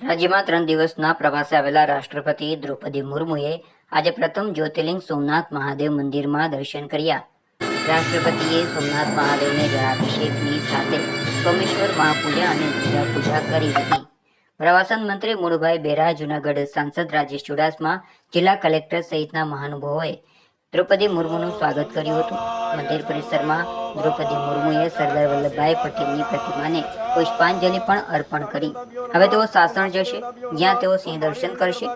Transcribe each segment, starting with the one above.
રાજ્યમાં ત્રણ દિવસના પ્રવાસે આવેલા રાષ્ટ્રપતિ દ્રૌપદી મુર્મુએ આજે પ્રથમ જ્યોતિર્લિંગ સોમનાથ મહાદેવ મંદિરમાં દર્શન કર્યા. રાષ્ટ્રપતિએ સોમનાથ મહાદેવને જળાભિષેકની સાથે સોમેશ્વર મહાપૂજા અને દુર્ગા પૂજા કરી હતી. પ્રવાસન મંત્રી મુળુભાઈ બેરા જુનાગઢ સાંસદ રાજેશ ચુડાસમા જિલ્લા કલેક્ટર સહિતના મહાનુભાવોએ દ્રૌપદી મુર્મુનું સ્વાગત કર્યું હતું. મંદિર પરિસરમાં દ્રૌપદી મુર્મુએ સરદાર વલ્લભભાઈ પટેલની પ્રતિમાને પુષ્પાંજલિ પણ અર્પણ કરી. હવે તેઓ સાસણ જશે. જ્યાં તેઓ સિંહ દર્શન કરશે.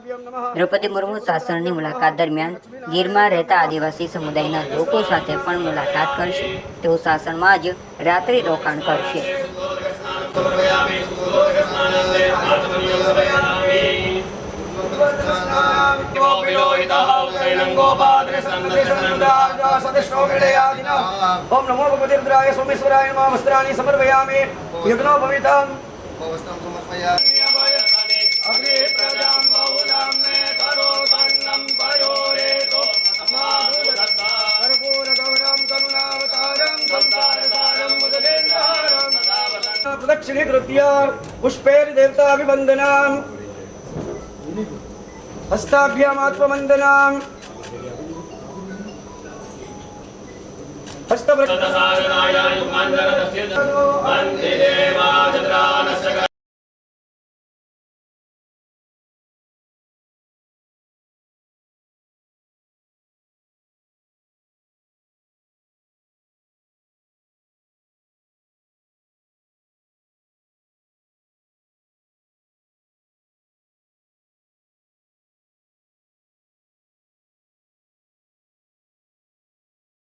દ્રૌપદી મુર્મુ સાસણની મુલાકાત દરમિયાન ગીરમાં રહેતા આદિવાસી સમુદાયના લોકો સાથે પણ મુલાકાત કરશે. તેઓ સાસણમાં જ રાત્રિ રોકાણ કરશે. त्रैणं गोपाद्रसङ्गतिष्णोगणयादिना ॐ नमो भगवतिरुद्राय सोमेश्वराय नमः वस्त्राणि समर्पयामि। यज्ञो भविताम्। अग्रे प्रजां बहुलां मे करो तन्नं पयोरेतो कर्पूरगौरं करुणावतारं संसारसारं मुदगेन्द्रहारं प्रदक्षिणीकृत्य पुष्पैर्देवताभिवन्दनाम्। हस्ताभ्यामात्मवन्दनाम् हस्तभ्रष्टसाधनाय युगान्तरदस्य वन्दे देवा